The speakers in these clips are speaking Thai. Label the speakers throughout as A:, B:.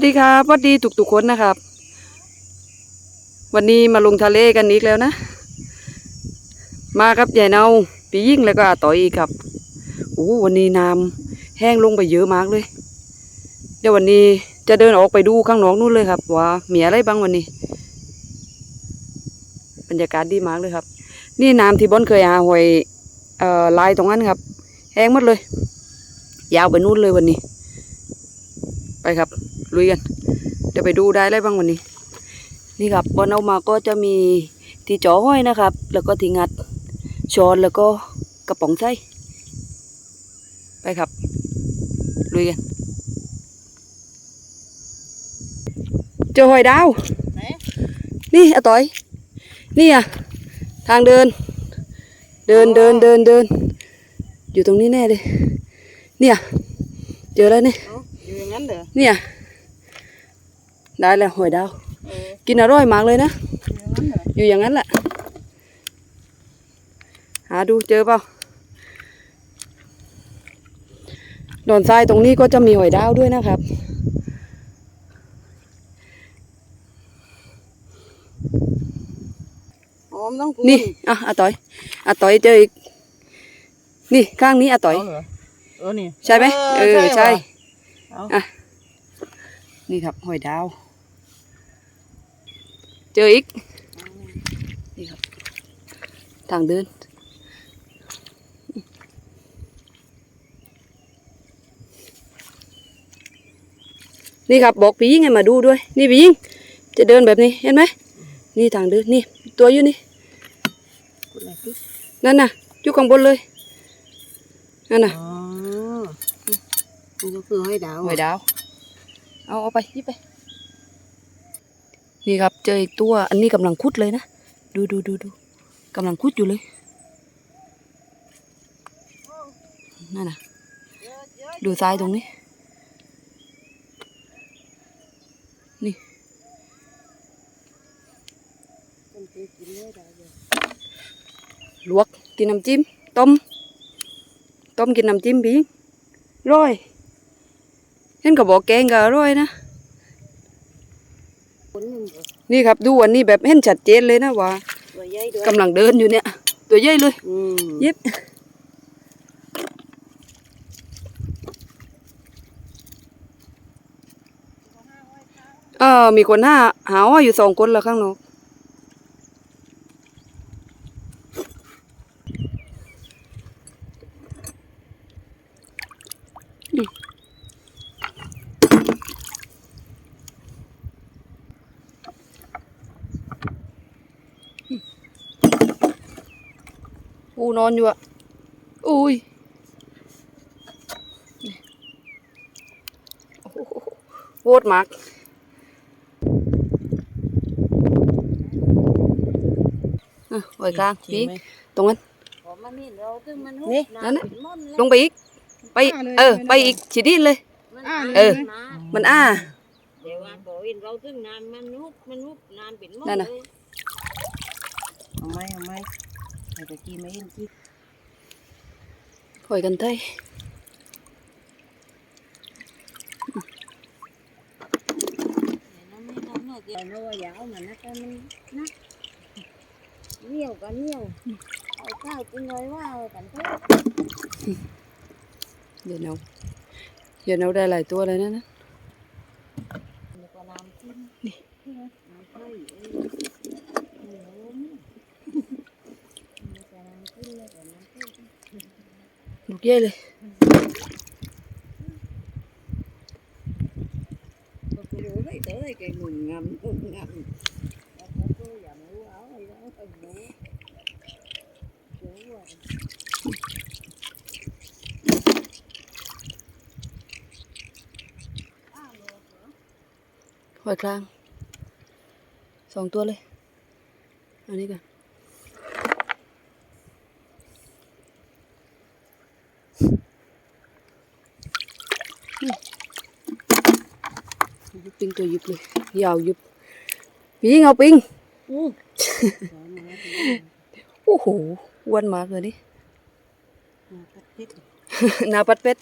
A: วัสดีครับสวัสดีทุกๆคนนะครับ วันนี้มาลงทะเลกันอีกแล้วนะ มาครับยายเนาปียิ่งแล้วก็อาต่อยอีกครับโอ้วันนี้น้ำแห้งลงไปเยอะมากเลย เดี๋ยววันนี้จะเดินออกไปดูข้างนอกนู่นเลยครับ ว่ามีอะไรบ้างวันนี้ บรรยากาศดีมากเลยครับ นี่น้ำที่บอนเคยหาหอยเอ่อลายตรงนั้นครับ แห้งหมดเลย ยาวไปนู่นเลยวันนี้ ไปครับ ลุยกันเดี๋ยวไปดูได้อะไรบ้างวันนี้ นี่ครับบอนเอามาก็จะมีที่จ่อห้อยนะครับ แล้วก็ที่งัดช้อนแล้วก็กระป๋องไส้ไปครับลุยกันเจอหอยดาว
B: ไหน
A: นี่อาต่อย นี่อะทางเดิน เดินเดินเดินเดิน อยู่ตรงนี้แน่เลยเนี่ยเจอแล้วนี่
B: เอ้าอยู่อย่างนั้นเหรอ
A: เนี่ย ได้แล้วหอยดาว
B: เออ
A: กินอร่อยมากเลยนะ
B: อยู่อย่างนั้นเหรอ
A: อยู่อย่างนั้นแหละ หาดูเจอเปล่าดอนทรายตรงนี้ก็จะมีหอยดาวด้วยนะครับ
B: อ๋อมันต้อง
A: นี่อะอาต่อยอาต่อยเจออีก นี่ข้างนี้อาต่อย
B: เาเหรอเออนี่
A: ใช่ไหมเออใช่
B: ว่ะเอา
A: อะนี่ครับหอยดาว เจออีกนี่ครับทางเดินนี่ครับบอกพี่ยิ่งให้มาดูด้วย นี่พี่ยิ่งจะเดินแบบนี้เห็นไหมนี่ทางเดินนี่ ตัวอยู่นี่
B: คุณอะไรสิ
A: นั่นน่ะอยู่ข้างบนเลยนั่นน่ะ
B: อ๋อมันก็คือให้ดาว
A: หอยดาว เอาเอาไปหยิบไป นี่ครับเจออีกตัว อันนี้กำลังคุดเลยนะ ดูดูดูดูกำลังคุดอยู่เลย นั่นนะดูซ้ายตรงนี้ นี่ ลวกกินน้ำจิ้ม ต้ม ต้มกินน้ำจิ้มพี่ร้อยเห็นก็บอกแกงก็อร่อยนะ
B: นหนึ่งเหรอ
A: นี่ครับดูอันนี้แบบเห็นชัดเจนเลยนะว่า
B: ตัวใหญ่ด้วย
A: กำลังเดินอยู่เนี่ย ตัวใหญ่เลย
B: อืม
A: เย็บเออมีคนหาหาว่าอยู่สองคนแล้วข้างนอก อูนอนอยู่อะอุ้ยโอ้โหโวดมากอะไว้กลางพิง ตรงนั้น
B: พอมันนี่เราถึงมัน
A: นี่
B: หุบ
A: นั่นน่ะ
B: เป็ม่อนเลย
A: ลงไปอีกไ áo
B: hay đó phần lúa chú rồi
A: หอยกลางสองตัวเลย อันนี้กันปิง ตัวยุบเลยยาวยุบปิงเอาปิง
B: ừ
A: โอ้โหอ้วนมากเลยนี่
B: Mà cắt hết
A: หนาปัดเป็ด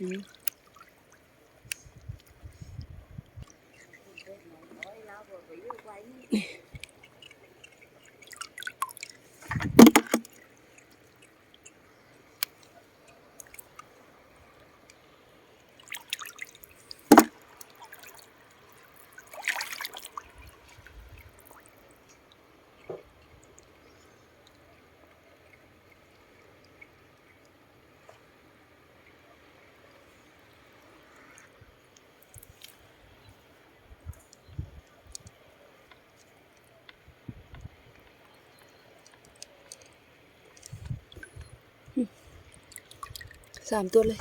A: อื สามตัวเลย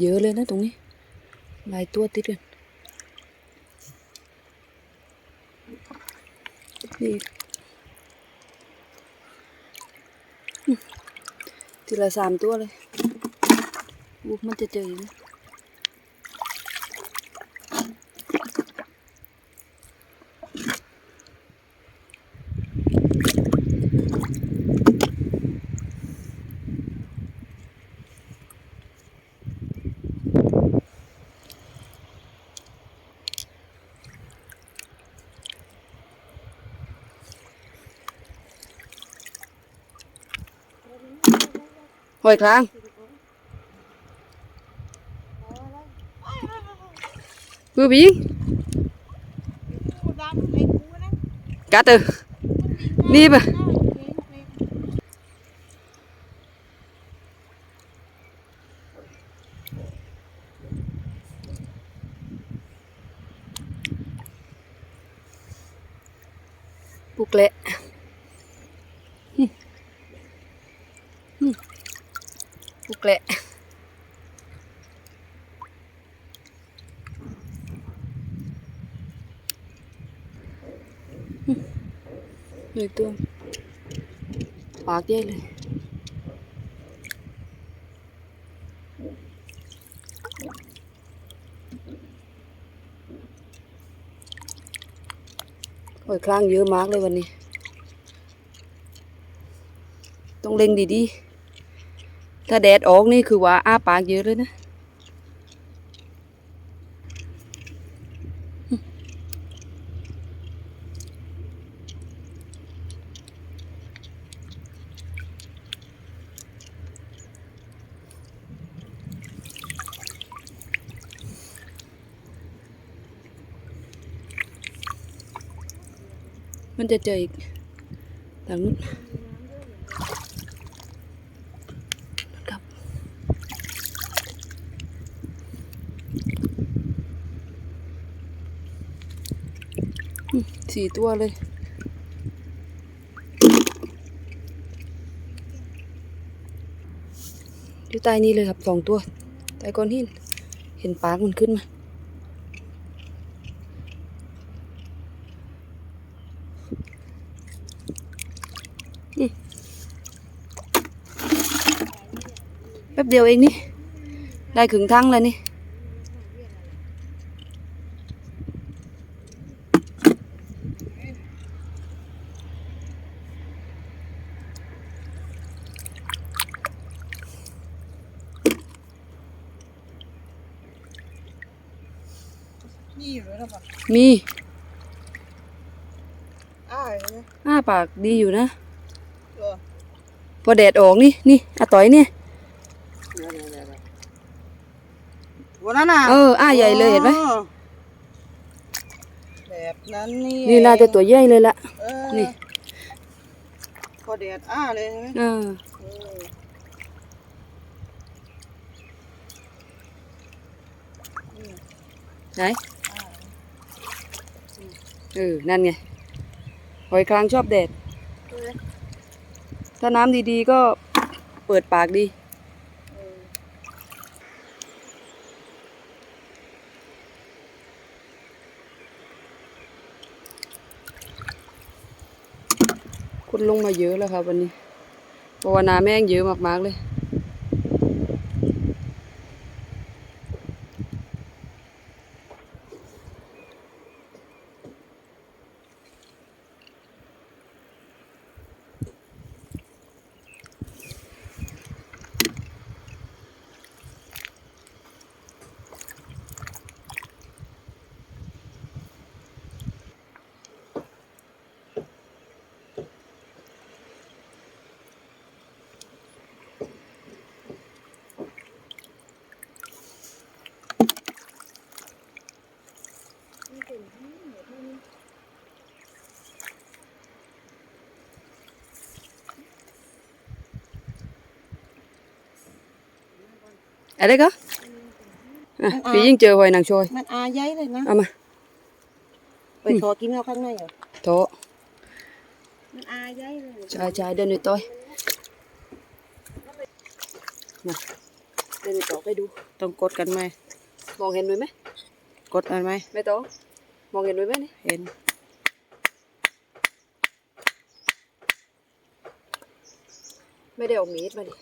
A: เยอะเลยนะตรงนี้หลายตัวติดกัน ดีทีละสามตัวเลยอู้มันจะเจออยู่ หมหอยคลางมือบีกัดเออนี่ปะปุกเละอืมอืมปุกเละอืมเหลืออกตัว ปากใหญ่เลย โอยคลางเยอะมากเลยวันนี้ ต้องเล็งดีๆ ถ้าแดดออกนี่คือว่าอ้าปากเยอะเลยนะ จะเจออีกทางนู้นครับสี่ตัวเลยอยู่ใต้นี้เลยครับสองตัวใต้ก้อนหินเห็นปากมันขึ้นมา เดียวเองนี่ ได้ขึงทั้งแล้วนี่
C: นี่อยู่แล้วป่ะ
A: มี
C: อ้ายนะ
A: อ้าปากดีอยู่นะ
C: เออ
A: พอแดดออกนี่ นี่อาต่อยเนี่ย
C: วันนั้นน่ะ
A: เอออ้าใหญ่เลยเห็นไหม
C: อ๋อแบบนั้นนี่
A: นี่น่าจะตัวใหญ่เลยละ
C: เออ
A: นี่
C: พอแดดอ้าเลยใช่ไหม
A: เออ
C: เออ
A: ไหนเออ นั่นไง หอยคลางชอบแดด
C: เออ
A: ถ้าน้ำดีๆก็เปิดปากดี คนลงมาเยอะแล้วครับวันนี้ภาวนาแม่งเยอะมากๆเลย อะไรก็อะพี่ยิ่งเจอหอยนางชอย
B: มันอาใหญ่เลยนะ
A: เอามา
B: ไปขอกินเอาข้างในเหรอ
A: โถ
B: มันอาใหญ่เลย
A: ชายชายเดินหน่อยต้อยมาเดินหน่อยต่อไปดู
B: ต้องกดกันไหม
A: มองเห็นด้วยไหม
B: กดกันไหม
A: ไม่ต้องมองเห็นด้วยไหมนี่
B: เห็น
A: ไม่ได้เอามีดมาดิ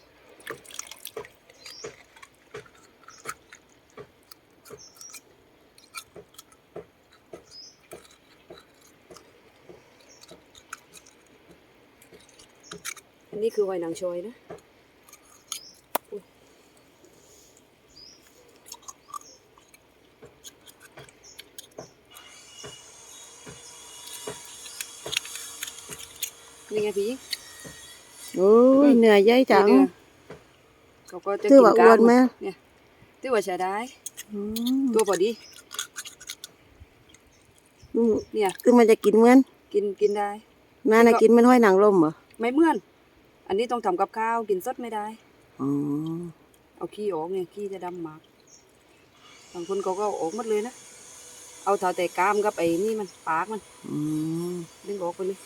A: คือหอยนางชอยนะอุ๊ยนี่ไงพี่
B: โอ้ยเหนื่อยใหญ่จัง
A: นี่เดือนเขาก็จะ
B: ถื
A: กิ
B: อนว่าก
A: ล้า
B: อ้วนไหม
A: เนี่ยถือว่าใช้ได้
B: อืม
A: ตัวพอดี
B: อืม
A: เนี่ย
B: คือมันจะกินเหมือน
A: กินกินได้
B: น่าน่ะกินเหมันห้อยนางรมเหรอ
A: ไม่เหมือน อันนี้ต้องทำกับข้าวกินสดไม่ได้
B: อ๋อ
A: เอาขี้ออกเนี่ยขี้จะดำมากบางคนเขาก็เอาออกหมดเลยนะ เอาเท่าแต่กล้ามกับไอ้นี่มันปากมัน
B: อืม
A: ดึงออกไปเลย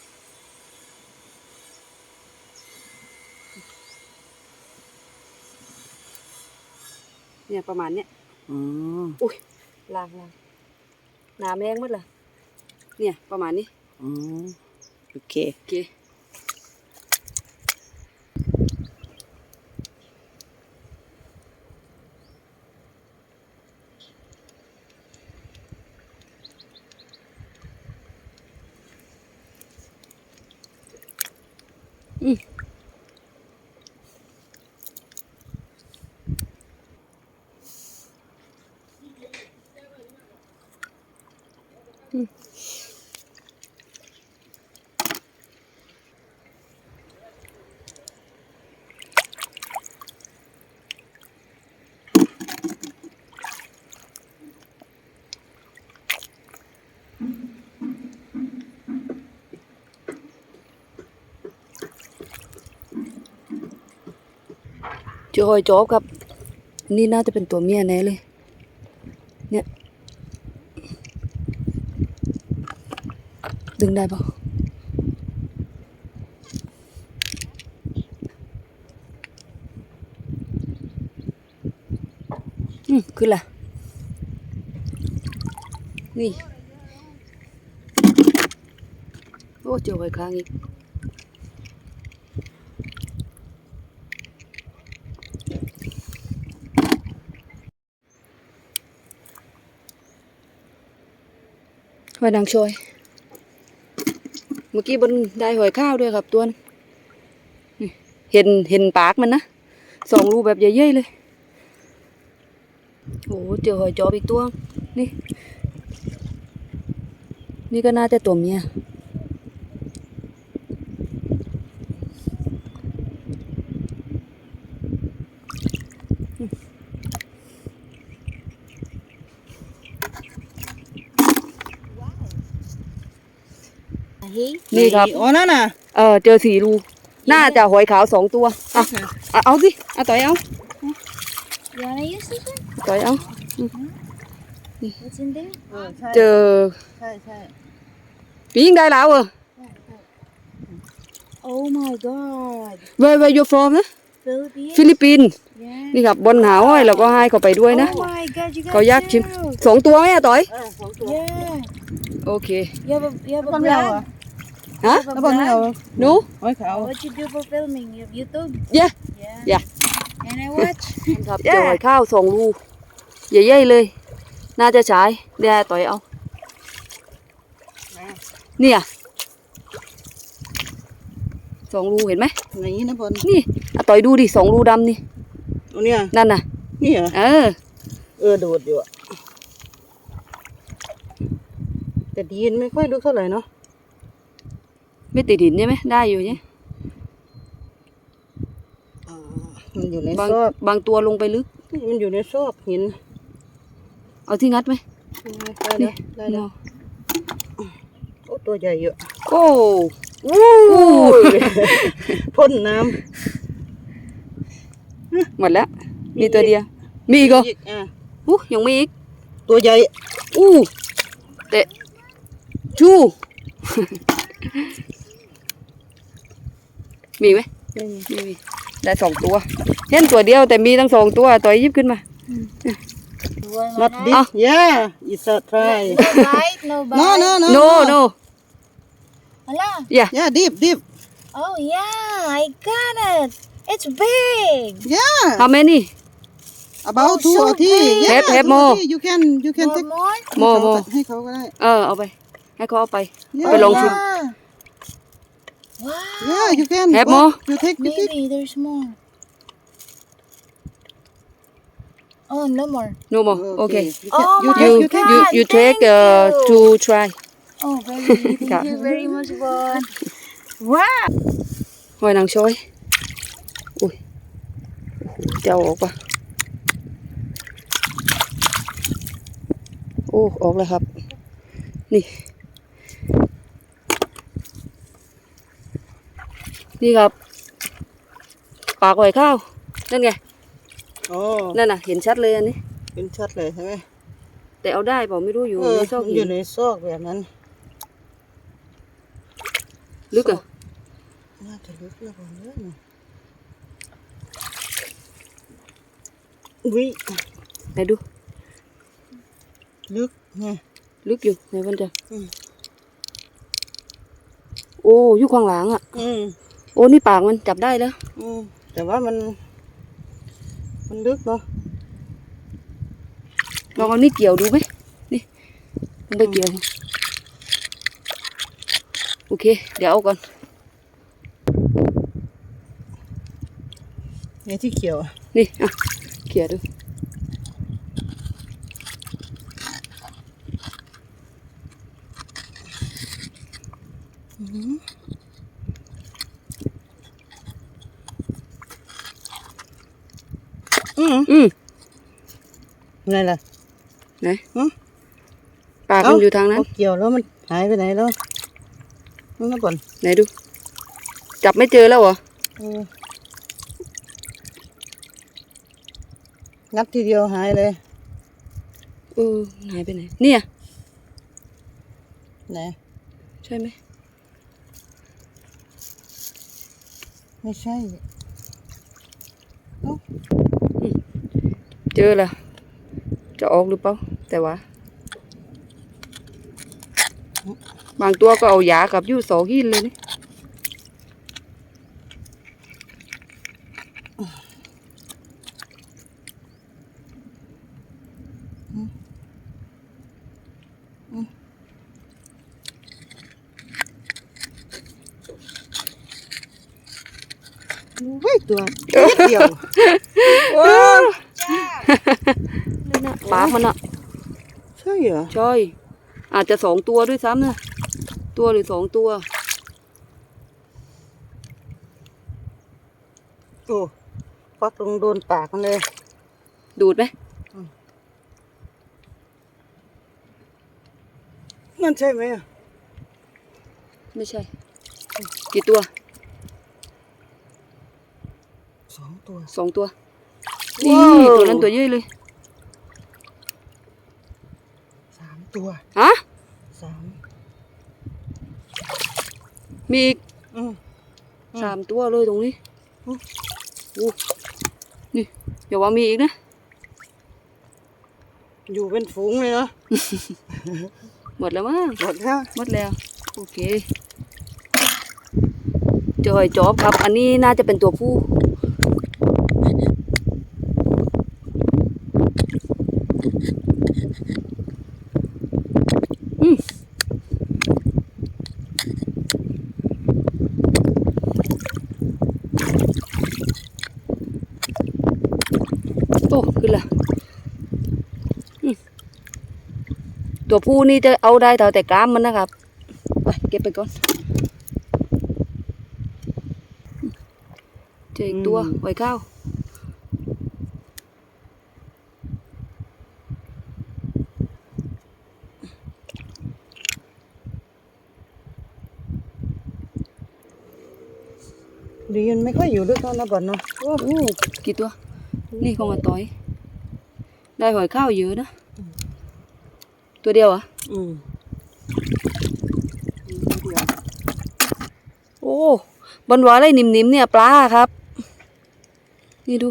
A: เนี่ยประมาณเนี้ย
B: อืม
A: ล้างล้างน้ำแห้งหมดละเนี่ยประมาณนี้
B: อืมโอเค
A: โอเค จอหอยจอบครับ นี่น่าจะเป็นตัวเมียแน่เลย เนี่ย ดึงได้ปะอืมขึ้นละนี่ โอ้เจอหอยค้างอีก หอยนางชอยเมื่อกี้บนได้หอยข้าวด้วยครับตัวนี้เห็นเห็นปากมันนะสองรูแบบใหญ่ๆเลยโอ้โหเจอหอยจอบอีกตัว นี่ นี่ก็น่าจะตัวเมีย นี่ครับ
B: อ๋อนั่นน่ะ
A: เออเจอสี่รูน่าจะหอยขาวสองตัวอะอะเอาสิเอาต่อยเอา
D: You wanna use this one?
A: ต่อยเอา
D: What's in there?
B: เออใช่
A: เจอ
B: ใช่ใช่
A: ปียิงได้แล้วเออ
D: Oh my god.
A: where where you from นะ
D: Philippines?
A: ฟิลิปปินส์
D: Yeah.
A: นี่ครับบนหาห้อยแล้วก็ให้เขาไปด้วยนะ
D: Oh my god, you got
A: เขาอยากชิม
D: two.
A: สองตัวไหมอะต่อย
B: เออสองตัว
D: Yeah.
A: โอเค
D: You have a you have a
B: ค นเรา
D: black?
B: เหรอ
A: ฮะ
C: แล้วบอลไม่เอา
A: หนู
C: ไม่เขา
B: What you do for filming? You have YouTube?
A: Yeah.
B: Yeah.
A: Yeah.
B: Can I watch?
A: ครับเจอหอยข้าวสองรูใหญ่ๆเลย น่าจะฉายเดี๋ยวต่อยเอา เนี่ยสองรูเห็นไหม
C: อย่างนี้นะบอล
A: นี่อะต่อยดูดิสองรูดำนี่
C: เอาเนี่ย
A: นั่นน่ะ
C: นี่เหรอ
A: เออ
C: เออโดดอยู่อะแต่ดีนไม่ค่อยลึกเท่าไหร่เนาะ
A: ไม่ติดหินใช่ไหมได้อยู่ใช่
C: อ่ามันอยู่ใน
A: บาง
C: ซอก
A: บางตัวลงไปลึก
C: มันอยู่ในซอกหิน
A: เอาที่งัดไหม
C: ได้แล้วได้แล้วโอ้ตัวใหญ่เยอะ
A: โอ้
C: วู้พ่นน้
A: หมดแล้ว มีตัวเดียว มีอีกเหรอำ
C: อะ
A: อู้ยังมีอีก
C: ตัวใหญ่
A: อู้เตะชู มีไหม
C: ไม่มี
A: ไม่มีได้สองตัวเห็นตัวเดียวแต่มีทั้งสองตัวต่อยยิบขึ้นมา
B: You want
C: not
B: one
C: this
A: Ah.
C: yeah it's a try
B: eye? No bite? No bite?
C: no no no
A: no no
B: Hala.
C: yeah deep deep
B: Oh yeah, I got it. It's big.
C: yeah
A: how many
C: about
B: Oh,
C: two
B: so
C: or three
B: big.
C: yeah
A: Have- have
C: two or
A: more.
C: three. you can you can
B: More,
C: take
B: more?
A: โมโม
C: ให้เขาก็ได้
A: เออเอาไป ให้เขาเอาไป
C: Yeah.
A: ไปลองชิม
B: yeah. Wow.
C: yeah you can
A: Have
C: Go.
A: more?
C: you take you take
B: Maybe there's more. Oh, no more.
A: no more okay
C: you
B: Oh
C: can, you
B: my
C: take
A: you
C: you take
A: you
B: God,
A: you take
B: thank
A: uh,
B: you.
A: to try
B: Oh, very Thank
A: Yeah.
B: you very much, Bon. Wow.
A: หอยนางช้อยอุ้ยจะเอาออกปะโอ้ ออกแล้วครับ นี่นี่ครับ ปากหอยข้าวนั่นไง
C: โอ้
A: นั่นน่ะ เห็นชัดเลยอันนี้
C: เป็นชัดเลยใช่ไหม
A: แต่เอาได้เปล่าไม่รู้อยู่
C: เออ
A: ในซอก
C: มัน
A: หิ
C: อยู่
A: น
C: ในซอกแบบนั้น
A: ลึกอะ
C: น่าจะลึกแล้วผมเยอะนะวิ
A: ไหนดู
C: ลึกไง
A: ลึกอยู่ไหนมันจะ
C: อืม
A: โอ้อยู่ข้างหลังอะ
C: อืม
A: โอ้นี่ปากมันจับได้แล้ว
C: อืมแต่ว่ามัน มันลึกเนาะ
A: ลองเอานี่เกี่ยวดูไหมนี่มันไปเกี่ยว โอเค เดี๋ยวเอาก่อน
C: ไงที่เขียวอะ
A: นี่ อะ เกี่ยวดู
C: อืม
A: อืม
C: ไงล่ะ
A: ไหน
C: ฮะ
A: ปากมัน
C: เอ้า
A: อยู่ทางนั้น
C: เอาเกี่ยวแล้วมันหายไปไหนแล้วนั่นนะก่อน
A: ไหนดู จับไม่เจอแล้วเหรอ
C: เอองัดทีเดียวหายเลย
A: เออหายไปไหน เนี่ย
C: ไหน
A: ใช่ไหม
C: ไม่ใช่
A: เจอแล้ว จะออกหรือเปล่า แต่ว่า บางตัวก็เอายากับยูสองหินเลยนี่
C: เฮ้ยตัวเดียว โอ้
A: นั่นน่ะ ปากมันอะ
C: ใช่เหรอ
A: ใช่อาจจะสองตัวด้วยซ้ำนะตัวหรือสองตัว
C: โอ้ฟักลงโดนปากมันเลย
A: ดูดไหม
C: มันใช่ไหมอะ
A: ไม่ใช่ กี่ตัว
C: สองตัว
A: สองตัวนี่
C: ว้าว
A: ตัวนั้นตัวเย่เลย
C: สาม ตัว
A: ฮะ
C: สาม
A: มีอีก
C: อืม อืม
A: สามตัวเลยตรงนี้
C: อืม
A: อู้นี่อย่าว่ามีอีกนะ
C: อยู่เป็นฝูงเลยเนาะ
A: หมดแล้วมั้ง
C: หมดแล้ว
A: หมดแล้ว โอเคเจอหอยจอบครับ อันนี้น่าจะเป็นตัวผู้ อืมโอ้ขึ้นละอืม ตัวผู้นี่จะเอาได้แต่แต่กล้ามมันนะครับไปเก็บไปก่อนเจออีกตัวหอยข้าว
C: ดีมันไม่ค่อยอยู่ด้วยกันนะบ่อนเนาะ
A: โอ้โหกี่ตัว นี่ของอาต้อย ได้หอยข้าวเยอะนะ ตัวเดียวเหรอะ
C: อืม
A: โอ้บนหวาอะไรนิ่มๆเนี่ยปลาครับ นี่ดู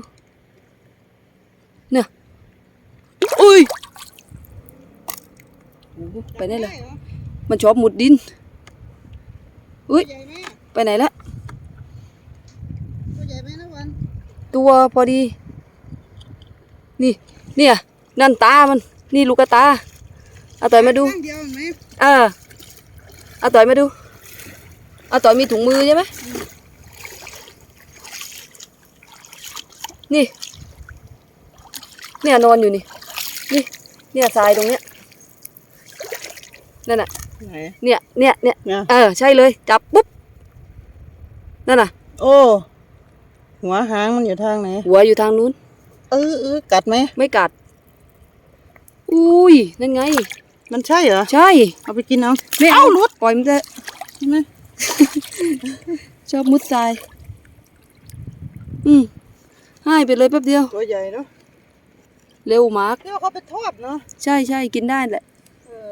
A: เนี่ยอุ้ยโอ้โหไปได้เลยมันชอบมุดดิน อุ้ย
C: ใหญ่ไหม
A: ไปไหนละ
C: ตัวใหญ่ไหมนะวัน
A: ตัวพอดี นี่ เนี่ย นั่นตามัน นี่ลูกกระตา เอาต่อยมาดู
C: ข้างเดียวเห็นไหม
A: เออเอาต่อยมาดู เอาต่อยมีถุงมือใช่ไหมนี่ เนี่ยนอนอยู่นี่ นี่ เนี่ยทรายตรงเนี้ย นั่นน่ะ
C: ไหน
A: เนี่ย เนี่ยเนี่ย
C: เนี่ย
A: เออ ใช่เลย จับปุ๊บ นั่นน่ะ
C: โอ้หัวหางมันอยู่ทางไหน
A: หัวอยู่ทางนู้น
C: เออเออกัดไหม
A: ไม่กัด อุ้ย นั่นไง
C: มันใช่เหรอ
A: ใช่
C: เอาไปกินเอา
A: ไม่เอาลุดปล่อยมันจะ
C: ใช่ไหม
A: ชอบมุดทราย อืมให้ไปเลยแป๊บเดียว
C: ตัวใหญ่เนาะ
A: เร็วมาก
C: เดี๋ยวเขาไปทอดเนาะ
A: ใช่ใช่กินได้แหละ
C: เออ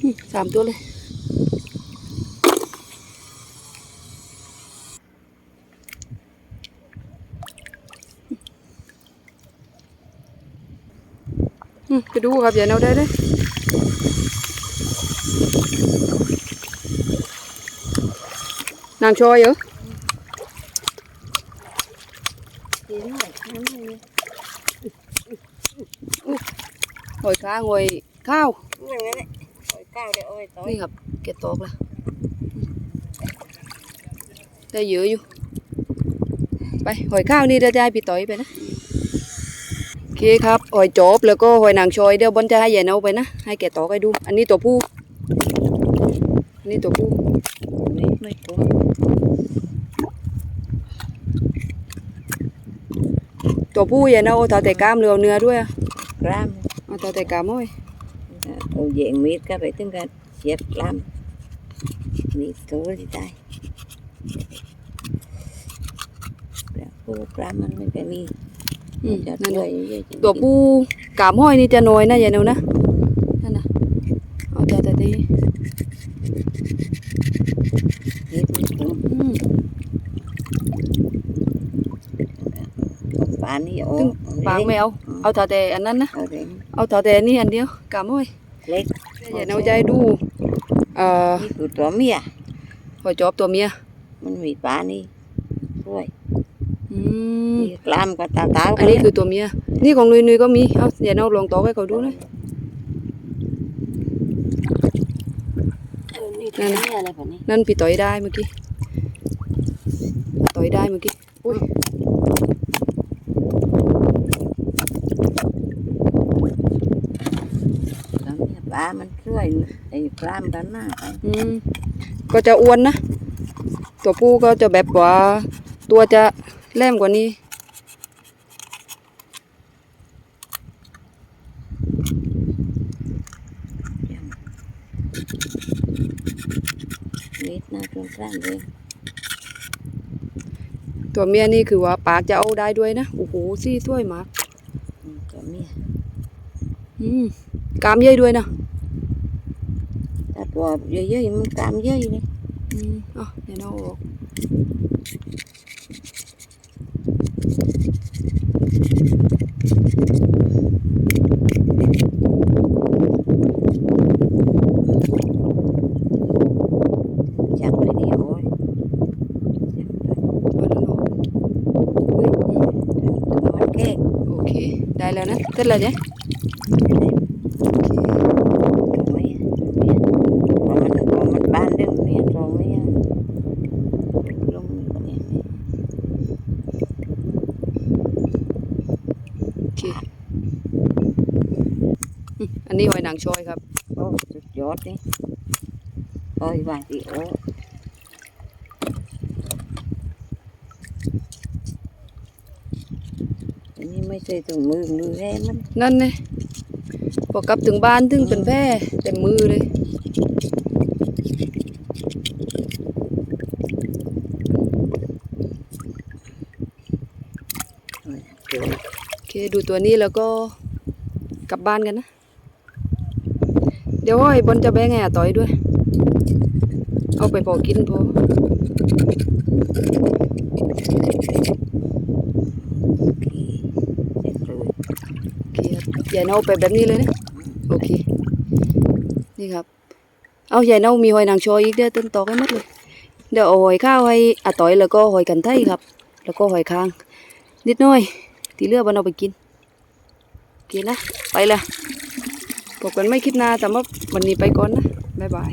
A: อืมสามตัวเลย ไปดูครับอย่าเอาได้เลยนางชอยเหรอ
B: กินหน่อยน้ำเลย
A: หอยค้างหอยข้าว
B: อย่างนั้นแหละโอ้ยก้าวเดี๋ยวโอ้ยต่อย
A: นี่ครับเก็บตอกละได้เยอะอยู่ ไปหอยข้าวนี่เดี๋ยวจะให้พี่ต่อยไปนะโอ เคครับหอยจอบแล้วก็หอยนางชอยเดี๋ยวบอลจะให้ยายเนาไปนะ ให้แกะตอกให้ดู อันนี้ตัวผู้ อันนี้ตัวผู้
B: นี่ไม่ตัว
A: ตัวผู้ยายเนาเอาแต่กล้ามเรือเอาเนื้อด้วยอะ
B: กล้าม
A: เอาแต่กล้ามเอาไว้
B: เอาเหยียงมีดก็ไปถึงกันเสียบกล้ามมีดตัวที่ตายแล้วพวกกล้ามมันไม่ไปมี
A: อืม
B: จะ
A: นั่น
B: ช่ว
A: น่ะ
B: ยเยอะจริงๆ
A: ตัวผู้กล้ามห้อยนี่จะน้อยนะยายเนานะนั่นนะเอาแต่แต่ตี
B: นี่เป็นตัว
A: อืม
B: ปลานี่โอ้
A: ตึ้งปากไม่เอาเอาแต่แต่อันนั้นนะ
B: เอาเอง
A: เอาแต่แต่นี่อันเดียวกล้ามห้อย
B: เล็ก
A: ยายเนาจะให้ดูเอ่อ
B: นี่คือตัวเมีย
A: หอยจอบตัวเมีย
B: มันมีปลานี่ด้วย
A: อืม
B: นี่ก ล้ามก็ตาตา
A: อันนี้คือตัวเมีย นี่ของนุยนุยก็มี เอาอย่าเอาลองตอกให้เขาดูนะ
B: นี่ตัวเมียอะไรแบบนี้
A: นั่นพี่ต่อยได้เมื่อกี้ ต่อยได้เมื่อกี้ อุ้ย
B: ตัวเมียปลามันช่วยไอ้กล้ามกันหน้าไป
A: อืมก็จะอ้วนนะ ตัวผู้ก็จะแบบว่าตัวจะแหลมกว่านี้
B: นิด หน้าตรงกลางเลย
A: ตัวเมียนี่คือว่าปากจะเอาได้ด้วยนะโอ้โหซี่ถ้วยมาก
B: อืมตัวเมีย
A: อืมกรามใหญ่ด้วยนะ
B: ถ้าตัวเยอะๆมันกล้ามเยอะเลย
A: อืมเอ๋ออย่าเอาออกเสร็จแล้วเนี่ย
B: ไม่พอมันพอมันบ้านเรื่องนี้ตรงนี้ลงนี่
A: โอเคอืมอันนี้หอยนางชอยครับ
B: โอ้สุดยอดนี่โอ้ยว่าดิโอ้อันนี้ไม่ ใช่ถุงมือมือแร่มัน
A: นั่นเนี่ยพอกลับถึงบ้านถึงเป็นแพร่เต็มมือเลยโอเคดูตัวนี้แล้วก็กลับบ้านกันนะ เดี๋ยวไอ้บนจะแบ่งให้อาต่อยด้วย เอาไปพอกินพอ
B: เสร็จเลย
A: โอเคครับ ยายเนาไปแบบนี้เลยนะโอเค นี่ครับ เอายายเนามีหอยนางชอยอีกเด้อต้นตอกให้หมดเลย เดี๋ยวเอาหอยข้าวให้อาต่อยแล้วก็หอยกันไทยครับ แล้วก็หอยคาง นิดหน่อยที่เลือบันเอาไปกินโอเคนะ ไปละพบกันไม่คิดหนาแต่ว่าวันนี้ไปก่อนนะบ๊ายบาย